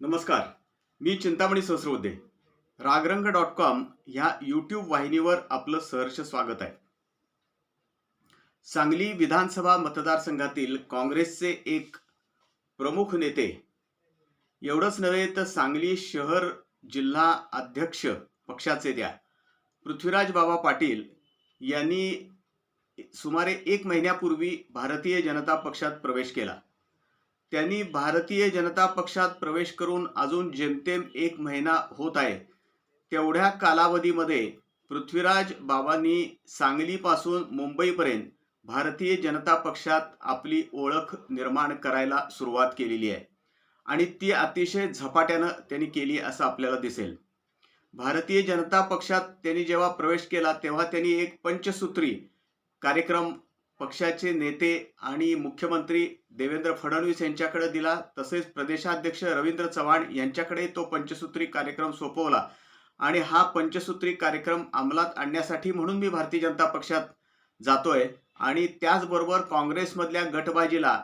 नमस्कार. मी Chintamani Sahasrabuddhe. Ragarang dot com ह्या यूट्यूब वाहिनीवर आपलं सहर्ष स्वागत आहे. सांगली विधानसभा मतदारसंघातील काँग्रेसचे एक प्रमुख नेते. एवढंच नव्हे तर सांगली शहर जिल्हा अध्यक्ष पक्षाचे द्या पृथ्वीराज बाबा पाटील यांनी सुमारे एक महिन्यापूर्वी भारतीय जनता पक्षात प्रवेश केला. त्यांनी भारतीय जनता पक्षात प्रवेश करून अजून जेमतेम एक महिना होत आहे. तेवढ्या कालावधीमध्ये पृथ्वीराज बाबांनी सांगलीपासून मुंबईपर्यंत भारतीय जनता पक्षात आपली ओळख निर्माण करायला सुरुवात केलेली आहे. आणि ती अतिशय झपाट्यानं त्यांनी केली असं आपल्याला दिसेल. भारतीय जनता पक्षात त्यांनी जेव्हा प्रवेश केला तेव्हा त्यांनी एक पंचसूत्री कार्यक्रम पक्षाचे नेते आणि मुख्यमंत्री देवेंद्र फडणवीस यांच्याकडे दिला. तसेच प्रदेशाध्यक्ष रवींद्र चव्हाण यांच्याकडे तो पंचसूत्री कार्यक्रम सोपवला. आणि हा पंचसूत्री कार्यक्रम अंमलात आणण्यासाठी म्हणून मी भारतीय जनता पक्षात जातोय. आणि त्याचबरोबर काँग्रेसमधल्या गटबाजीला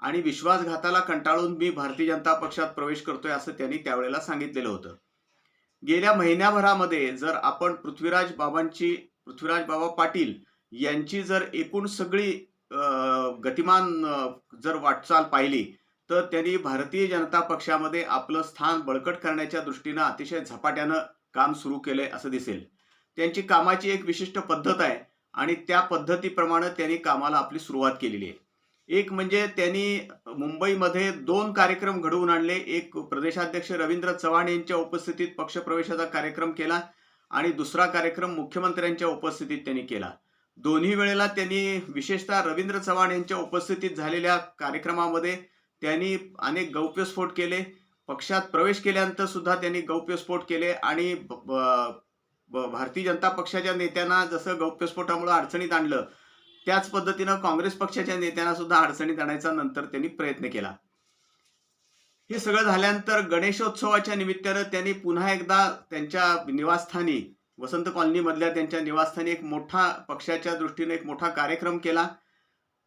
आणि विश्वासघाताला कंटाळून मी भारतीय जनता पक्षात प्रवेश करतोय असं त्यांनी त्यावेळेला सांगितलेलं होतं. गेल्या महिन्याभरामध्ये जर आपण पृथ्वीराज बाबांची पृथ्वीराज बाबा पाटील यांची जर एकूण सगळी गतिमान जर वाटचाल पाहिली तर त्यांनी भारतीय जनता पक्षामध्ये आपलं स्थान बळकट करण्याच्या दृष्टीनं अतिशय झपाट्यानं काम सुरू केले असं दिसेल. त्यांची कामाची एक विशिष्ट पद्धत आहे आणि त्या पद्धतीप्रमाणे त्यांनी कामाला आपली सुरुवात केलेली आहे. एक म्हणजे त्यांनी मुंबईमध्ये दोन कार्यक्रम घडवून आणले. एक प्रदेशाध्यक्ष रवींद्र चव्हाण यांच्या उपस्थितीत पक्षप्रवेशाचा कार्यक्रम केला आणि दुसरा कार्यक्रम मुख्यमंत्र्यांच्या उपस्थितीत त्यांनी केला. दोन्ही वेळेला त्यांनी विशेषतः रवींद्र चव्हाण यांच्या उपस्थितीत झालेल्या कार्यक्रमामध्ये त्यांनी अनेक गौप्यस्फोट केले. पक्षात प्रवेश केल्यानंतर सुद्धा त्यांनी गौप्यस्फोट केले आणि भारतीय जनता पक्षाच्या नेत्यांना जसं गौप्यस्फोटामुळे अडचणीत आणलं त्याच पद्धतीनं काँग्रेस पक्षाच्या नेत्यांना सुद्धा अडचणीत आणायचा नंतर त्यांनी प्रयत्न केला. हे सगळं झाल्यानंतर गणेशोत्सवाच्या निमित्तानं त्यांनी पुन्हा एकदा त्यांच्या निवासस्थानी वसंत कॉलनीमधल्या त्यांच्या निवासस्थानी एक मोठा पक्षाच्या दृष्टीने एक मोठा कार्यक्रम केला.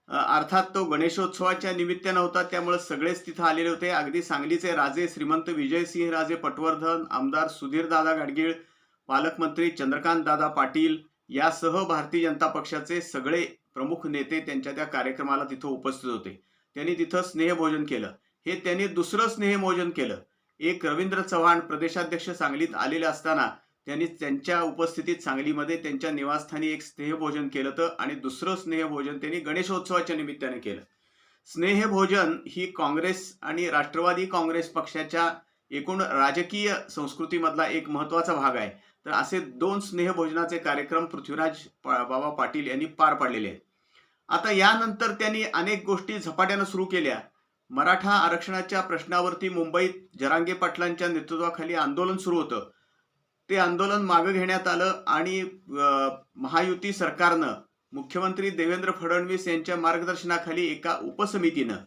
अर्थात तो गणेशोत्सवाच्या निमित्तानं होता त्यामुळे सगळेच तिथं आलेले होते. अगदी सांगलीचे राजे श्रीमंत विजयसिंह राजे पटवर्धन आमदार सुधीर दादा गाडगीळ पालकमंत्री चंद्रकांत दादा पाटील यासह भारतीय जनता पक्षाचे सगळे प्रमुख नेते त्यांच्या त्या कार्यक्रमाला तिथं उपस्थित होते. त्यांनी तिथं स्नेहभोजन केलं. हे त्यांनी दुसरं स्नेहभोजन केलं. एक रवींद्र चव्हाण प्रदेशाध्यक्ष सांगलीत आलेले असताना त्यांनी त्यांच्या उपस्थितीत सांगलीमध्ये त्यांच्या निवासस्थानी एक स्नेहभोजन केलं तर आणि दुसरं स्नेहभोजन त्यांनी गणेशोत्सवाच्या निमित्ताने केलं. स्नेहभोजन ही काँग्रेस आणि राष्ट्रवादी काँग्रेस पक्षाच्या एकूण राजकीय संस्कृतीमधला एक महत्त्वाचा भाग आहे. तर असे दोन स्नेहभोजनाचे कार्यक्रम पृथ्वीराज बाबा पाटील यांनी पार पाडलेले आहेत. आता यानंतर त्यांनी अनेक गोष्टी झपाट्यानं सुरू केल्या. मराठा आरक्षणाच्या प्रश्नावरती मुंबईत जरांगे पाटलांच्या नेतृत्वाखाली आंदोलन सुरू होतं. ते आंदोलन मागे घेण्यात आलं आणि महायुती सरकारनं मुख्यमंत्री देवेंद्र फडणवीस यांच्या मार्गदर्शनाखाली एका उपसमितीनं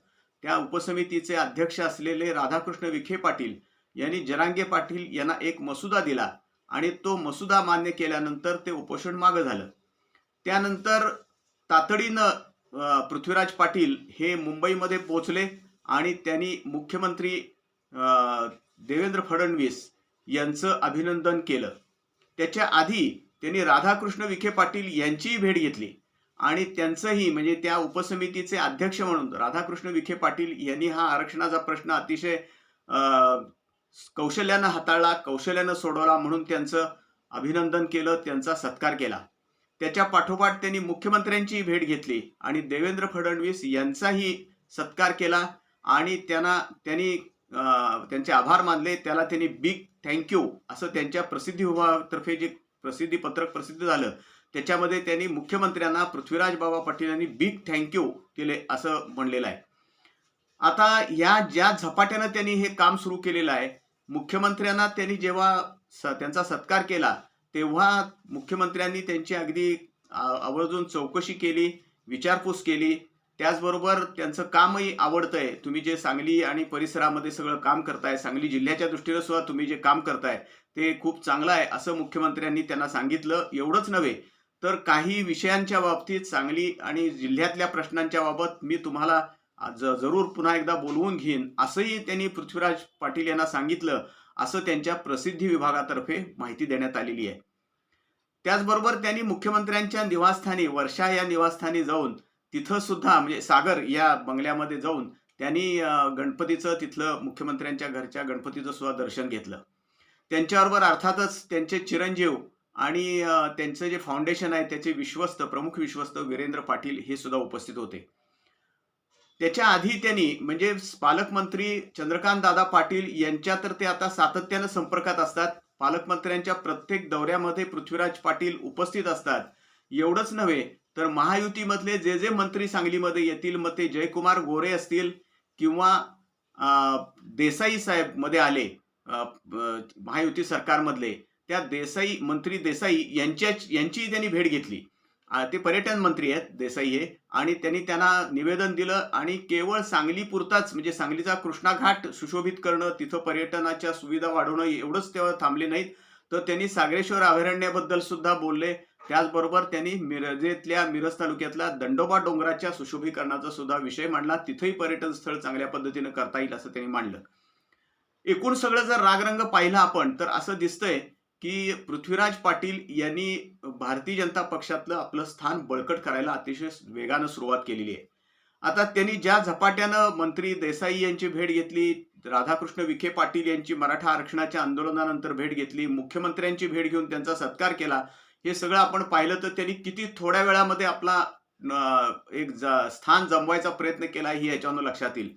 त्या उपसमितीचे अध्यक्ष असलेले राधाकृष्ण विखे पाटील यांनी जरांगे पाटील यांना एक मसुदा दिला आणि तो मसुदा मान्य केल्यानंतर ते उपोषण मागं झालं. त्यानंतर तातडीनं पृथ्वीराज पाटील हे मुंबईमध्ये पोचले आणि त्यांनी मुख्यमंत्री देवेंद्र फडणवीस यांचं अभिनंदन केलं. त्याच्या आधी त्यांनी राधाकृष्ण विखे पाटील यांचीही भेट घेतली. आणि त्यांचंही म्हणजे त्या उपसमितीचे अध्यक्ष म्हणून राधाकृष्ण विखे पाटील यांनी हा आरक्षणाचा प्रश्न अतिशय कौशल्यानं हाताळला कौशल्यानं सोडवला म्हणून त्यांचं अभिनंदन केलं त्यांचा सत्कार केला. त्याच्या पाठोपाठ त्यांनी मुख्यमंत्र्यांचीही भेट घेतली आणि देवेंद्र फडणवीस यांचाही सत्कार केला आणि त्यांना त्यांनी त्यांचे आभार मानले. त्याला त्यांनी बिग थँक्यू असं त्यांच्या प्रसिद्धी विभागातर्फे जे प्रसिद्धी पत्रक प्रसिद्ध झालं त्याच्यामध्ये त्यांनी मुख्यमंत्र्यांना पृथ्वीराज बाबा पाटील यांनी बिग थँक्यू केले असं म्हणलेलं आहे. आता या ज्या झपाट्यानं त्यांनी हे काम सुरू केलेलं आहे मुख्यमंत्र्यांना त्यांनी जेव्हा स- त्यांचा सत्कार केला तेव्हा मुख्यमंत्र्यांनी त्यांची अगदी आवर्जून चौकशी केली विचारपूस केली त्याचबरोबर त्यांचं कामही आवडतंय. तुम्ही जे सांगली आणि परिसरामध्ये सगळं काम करताय सांगली जिल्ह्याच्या दृष्टीनं सुद्धा तुम्ही जे काम करताय ते खूप चांगलं आहे असं मुख्यमंत्र्यांनी त्यांना सांगितलं एवढंच नव्हे. तर काही विषयांच्या बाबतीत सांगली आणि जिल्ह्यातल्या प्रश्नांच्या बाबत मी तुम्हाला जरूर पुन्हा एकदा बोलवून घेईन असंही त्यांनी पृथ्वीराज पाटील यांना सांगितलं असं त्यांच्या प्रसिद्धी विभागातर्फे माहिती देण्यात आलेली आहे. त्याचबरोबर त्यांनी मुख्यमंत्र्यांच्या निवासस्थानी वर्षा या निवासस्थानी जाऊन तिथं सुद्धा म्हणजे सागर या बंगल्यामध्ये जाऊन त्यांनी गणपतीचं तिथलं मुख्यमंत्र्यांच्या घरच्या गणपतीचं सुद्धा दर्शन घेतलं. त्यांच्याबरोबर अर्थातच त्यांचे चिरंजीव आणि त्यांचं जे फाउंडेशन आहे त्याचे विश्वस्त प्रमुख विश्वस्त वीरेंद्र पाटील हे सुद्धा उपस्थित होते. त्याच्या आधी त्यांनी म्हणजे पालकमंत्री चंद्रकांत दादा पाटील यांच्या तर ते आता सातत्यानं संपर्कात असतात. पालकमंत्र्यांच्या प्रत्येक दौऱ्यामध्ये पृथ्वीराज पाटील उपस्थित असतात. एवढंच नव्हे तर महायुतीमधले जे जे मंत्री सांगलीमध्ये येतील मग ते जयकुमार गोरे असतील किंवा देसाई साहेबमध्ये आले महायुती सरकारमधले त्या देसाई मंत्री देसाई यांच्या यांचीही त्यांनी भेट घेतली. ते पर्यटन मंत्री आहेत देसाई हे आणि त्यांनी त्यांना निवेदन दिलं आणि केवळ सांगली पुरताच म्हणजे सांगलीचा कृष्णा घाट सुशोभित करणं तिथं पर्यटनाच्या सुविधा वाढवणं एवढंच तेव्हा थांबले नाहीत. तर त्यांनी सागरेश्वर अभयारण्याबद्दल सुद्धा बोलले. त्याचबरोबर त्यांनी मिरजेतल्या मिरज तालुक्यातल्या दंडोबा डोंगराच्या सुशोभीकरणाचा सुद्धा विषय मांडला. तिथेही पर्यटन स्थळ चांगल्या पद्धतीनं करता येईल असं त्यांनी मांडलं. एकूण सगळं जर रागरंग पाहिला आपण तर असं दिसतंय की पृथ्वीराज पाटील यांनी भारतीय जनता पक्षातलं आपलं स्थान बळकट करायला अतिशय वेगानं सुरुवात केलेली आहे. आता त्यांनी ज्या झपाट्यानं मंत्री देसाई यांची भेट घेतली राधाकृष्ण विखे पाटील यांची मराठा आरक्षणाच्या आंदोलनानंतर भेट घेतली मुख्यमंत्र्यांची भेट घेऊन त्यांचा सत्कार केला हे सगळं आपण पाहिलं तर त्यांनी किती थोड्या वेळामध्ये आपला एक ज- स्थान जमवायचा प्रयत्न केला ही याच्यावर लक्षात येईल.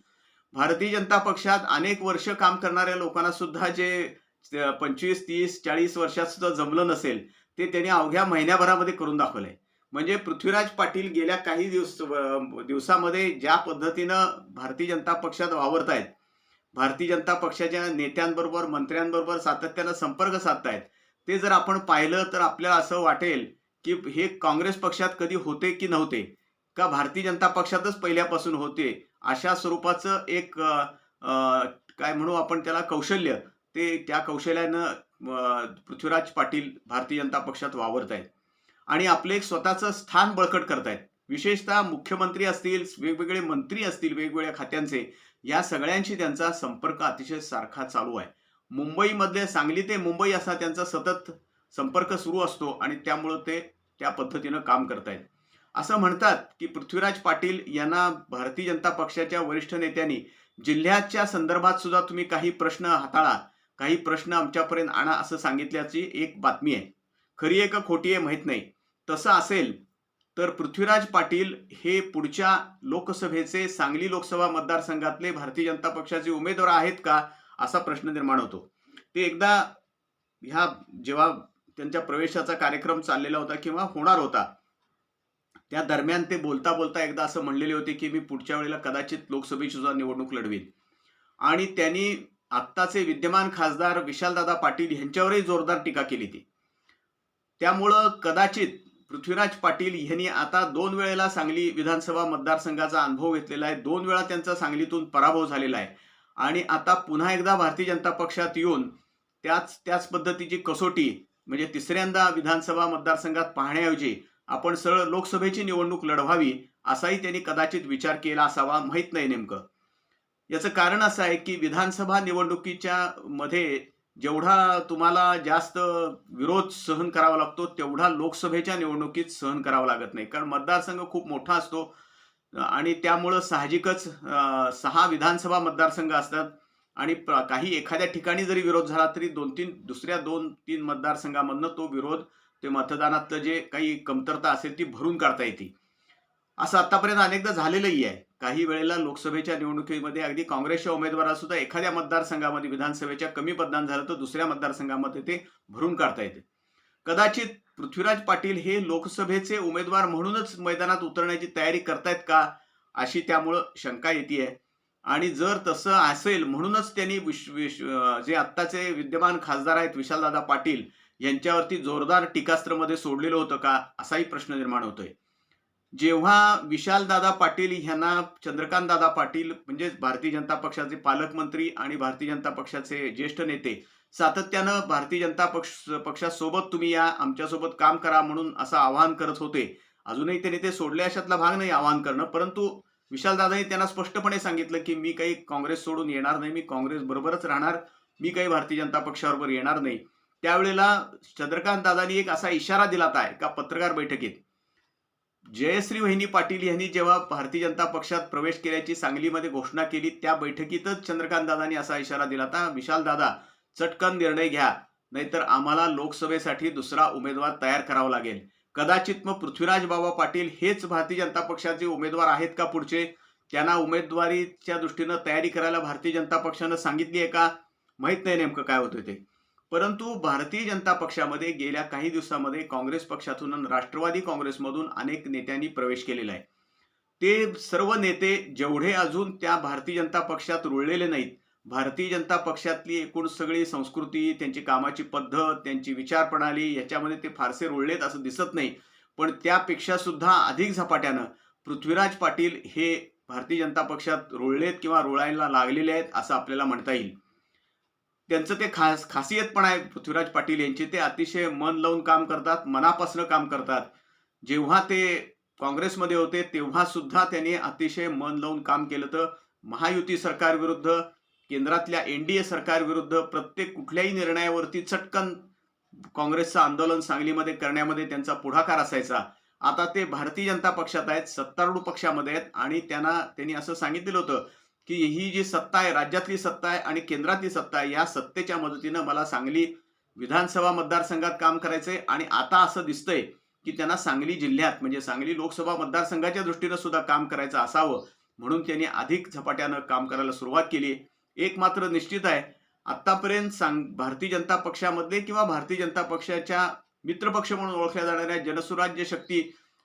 भारतीय जनता पक्षात अनेक वर्ष काम करणाऱ्या लोकांना सुद्धा जे पंचवीस तीस चाळीस वर्षात सुद्धा जमलं नसेल ते त्यांनी अवघ्या महिन्याभरामध्ये करून दाखवलंय. म्हणजे पृथ्वीराज पाटील गेल्या काही दिवस दिवसामध्ये ज्या पद्धतीनं भारतीय जनता पक्षात वावरतायत भारतीय जनता पक्षाच्या नेत्यांबरोबर मंत्र्यांबरोबर सातत्यानं संपर्क साधतायत ते जर आपण पाहिलं तर आपल्याला असं वाटेल की हे काँग्रेस पक्षात कधी होते की नव्हते? का भारतीय जनता पक्षातच पहिल्यापासून होते? अशा स्वरूपाचं एक काय म्हणू आपण त्याला कौशल्य ते त्या कौशल्यानं पृथ्वीराज पाटील भारतीय जनता पक्षात वावरत आहेत. आणि आपले एक स्वतःचं स्थान बळकट करतायत विशेषतः मुख्यमंत्री असतील वेगवेगळे मंत्री असतील वेगवेगळ्या खात्यांचे या सगळ्यांशी त्यांचा संपर्क अतिशय सारखा चालू आहे. मुंबईमधले सांगली ते मुंबई असा त्यांचा सतत संपर्क सुरू असतो आणि त्यामुळं ते त्या पद्धतीनं काम करतायत. असं म्हणतात की पृथ्वीराज पाटील यांना भारतीय जनता पक्षाच्या वरिष्ठ नेत्यांनी जिल्ह्याच्या संदर्भात सुद्धा तुम्ही काही प्रश्न हाताळा काही प्रश्न आमच्यापर्यंत आणा असं सांगितल्याची एक बातमी आहे. खरी आहे का खोटी आहे माहीत नाही. तसं असेल तर पृथ्वीराज पाटील हे पुढच्या लोकसभेचे सांगली लोकसभा मतदारसंघातले भारतीय जनता पक्षाचे उमेदवार आहेत का? असा प्रश्न निर्माण होतो. ते एकदा ह्या जेव्हा त्यांच्या प्रवेशाचा कार्यक्रम चाललेला होता किंवा होणार होता त्या दरम्यान ते बोलता बोलता एकदा असं म्हणलेले होते की मी पुढच्या वेळेला कदाचित लोकसभेची सुद्धा निवडणूक लढवीन. आणि त्यांनी आत्ताचे विद्यमान खासदार विशालदादा पाटील यांच्यावरही जोरदार टीका केली ती. त्यामुळं कदाचित पृथ्वीराज पाटील यांनी आता दोन वेळेला सांगली विधानसभा मतदारसंघाचा अनुभव घेतलेला आहे. दोन वेळा त्यांचा सांगलीतून पराभव झालेला आहे. आणि आता पुन्हा एकदा भारतीय जनता पक्षात येऊन त्याच त्याच पद्धतीची कसोटी म्हणजे तिसऱ्यांदा विधानसभा मतदारसंघात पाहण्याऐवजी आपण सरळ लोकसभेची निवडणूक लढवावी असाही त्यांनी कदाचित विचार केला असावा माहीत नाही नेमकं. याचं कारण असं आहे की विधानसभा निवडणुकीच्या मध्ये जेवढा तुम्हाला जास्त विरोध सहन करावा लागतो तेवढा लोकसभेच्या निवडणुकीत सहन करावा लागत नाही. कारण मतदारसंघ खूप मोठा असतो आणि त्यामुळं साहजिकच सहा विधानसभा मतदारसंघ असतात. आणि काही एखाद्या ठिकाणी जरी विरोध झाला तरी दोन तीन दुसऱ्या दोन तीन मतदारसंघामधनं तो विरोध ते मतदानातलं जे काही कमतरता असेल ती भरून काढता येते. असं आतापर्यंत अनेकदा झालेलंही आहे. काही वेळेला लोकसभेच्या निवडणुकीमध्ये अगदी काँग्रेसच्या उमेदवाराला सुद्धा एखाद्या मतदारसंघामध्ये विधानसभेच्या कमी मतदान झालं तर दुसऱ्या मतदारसंघामध्ये ते भरून काढता येते. कदाचित पृथ्वीराज पाटील हे लोकसभेचे उमेदवार म्हणूनच मैदानात उतरण्याची तयारी करतायत का अशी त्यामुळं शंका येते आणि जर तसं असेल म्हणूनच त्यांनी विश विश जे आत्ताचे विद्यमान खासदार आहेत विशालदादा पाटील यांच्यावरती जोरदार टीकास्त्रमध्ये सोडलेलं होतं का असाही प्रश्न निर्माण होतोय. जेव्हा विशालदादा पाटील ह्यांना चंद्रकांत पाटील म्हणजे भारतीय जनता पक्षाचे पालकमंत्री आणि भारतीय जनता पक्षाचे ज्येष्ठ नेते सातत्यानं भारतीय जनता पक्ष पक्षासोबत तुम्ही या आमच्यासोबत काम करा म्हणून असं आवाहन करत होते. अजूनही त्यांनी ते सोडले अशातला भाग नाही आवाहन करणं परंतु विशालदादांनी त्यांना स्पष्टपणे सांगितलं की मी काही काँग्रेस सोडून येणार नाही मी काँग्रेस बरोबरच राहणार मी काही भारतीय जनता पक्षाबरोबर येणार नाही. त्यावेळेला चंद्रकांत दादांनी एक असा इशारा दिला आहे का पत्रकार बैठकीत जयश्री वहिनी पाटील यांनी जेव्हा भारतीय जनता पक्षात प्रवेश केल्याची सांगलीमध्ये घोषणा केली त्या बैठकीतच चंद्रकांत दादांनी असा इशारा दिला होता विशाल दादा चटकन निर्णय घ्या नाहीतर आम्हाला लोकसभेसाठी दुसरा उमेदवार तयार करावा लागेल. कदाचित मग पृथ्वीराज बाबा पाटील हेच भारतीय जनता पक्षाचे उमेदवार आहेत का पुढचे? त्यांना उमेदवारीच्या दृष्टीनं तयारी करायला भारतीय जनता पक्षानं सांगितली आहे का? माहीत नाही नेमकं काय होतं ते. परंतु भारतीय जनता पक्षामध्ये गेल्या काही दिवसामध्ये काँग्रेस पक्षातून राष्ट्रवादी काँग्रेसमधून अनेक नेत्यांनी प्रवेश केलेला आहे. ते सर्व नेते जेवढे अजून त्या भारतीय जनता पक्षात रुळलेले नाहीत भारतीय जनता पक्षातली एकूण सगळी संस्कृती त्यांची कामाची पद्धत त्यांची विचार प्रणाली याच्यामध्ये ते फारसे रुळलेत असं दिसत नाही. पण त्यापेक्षा सुद्धा अधिक झपाट्यानं पृथ्वीराज पाटील हे भारतीय जनता पक्षात रुळलेत किंवा रुळायला लागलेले आहेत असं आपल्याला म्हणता येईल. त्यांचं ते खास खासियत पण आहे पृथ्वीराज पाटील यांची. ते अतिशय मन लावून काम करतात मनापासून काम करतात. जेव्हा ते काँग्रेसमध्ये होते तेव्हा सुद्धा त्यांनी अतिशय मन लावून काम केलं तर महायुती सरकारविरुद्ध केंद्रातल्या एनडीए सरकारविरुद्ध प्रत्येक कुठल्याही निर्णयावरती चटकन काँग्रेसचं आंदोलन सांगलीमध्ये करण्यामध्ये त्यांचा पुढाकार असायचा. आता ते भारतीय जनता पक्षात आहेत सत्तारूढ पक्षामध्ये आहेत आणि त्यांना त्यांनी असं सांगितलेलं होतं की ही जी सत्ता आहे राज्यातली सत्ता आहे आणि केंद्रातली सत्ता आहे या सत्तेच्या मदतीनं मला सांगली विधानसभा मतदारसंघात काम करायचंय आणि आता असं दिसतंय की त्यांना सांगली जिल्ह्यात म्हणजे सांगली लोकसभा मतदारसंघाच्या दृष्टीनं सुद्धा काम करायचं असावं म्हणून त्यांनी अधिक झपाट्यानं काम करायला सुरुवात केली. एक मात्र निश्चित आहे आत्तापर्यंत सांग भारतीय जनता पक्षामध्ये किंवा भारतीय जनता पक्षाच्या मित्रपक्ष म्हणून ओळखल्या जाणाऱ्या जनसुराज्य शक्ती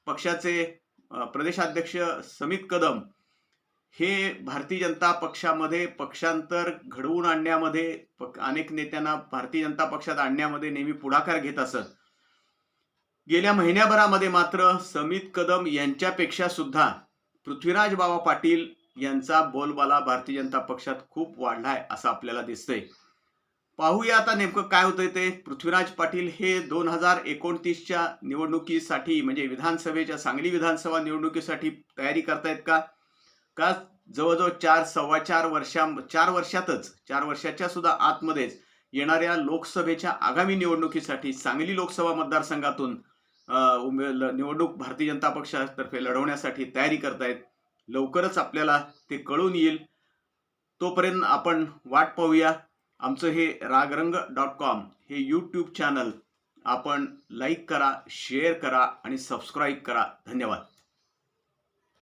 पक्षाचे प्रदेशाध्यक्ष समित कदम हे भारतीय जनता पक्षामध्ये पक्षांतर घडवून आणण्यामध्ये अनेक नेत्यांना भारतीय जनता पक्षात आणण्यामध्ये नेहमी पुढाकार घेत असत. गेल्या महिन्याभरामध्ये मात्र समित कदम यांच्यापेक्षा सुद्धा पृथ्वीराज बाबा पाटील यांचा बोलबाला भारतीय जनता पक्षात खूप वाढलाय असं आपल्याला दिसतंय. पाहूया आता नेमकं काय होतंय ते. पृथ्वीराज पाटील हे दोन हजार एकोणतीसच्या निवडणुकीसाठी म्हणजे विधानसभेच्या सांगली विधानसभा निवडणुकीसाठी तयारी करतायत का? का जवळजवळ चार सव्वा चार वर्षा चार वर्षातच चार वर्षाच्या सुद्धा आतमध्येच येणाऱ्या लोकसभेच्या आगामी निवडणुकीसाठी सांगली लोकसभा मतदारसंघातून उमे- निवडणूक भारतीय जनता पक्षातर्फे लढवण्यासाठी तयारी करतायत. लवकरच आपल्याला ते कळून येईल. तोपर्यंत आपण वाट पाहूया. आमचं हे रागरंग डॉट कॉम हे यूट्यूब चॅनल आपण लाईक करा शेअर करा आणि सबस्क्राईब करा. धन्यवाद.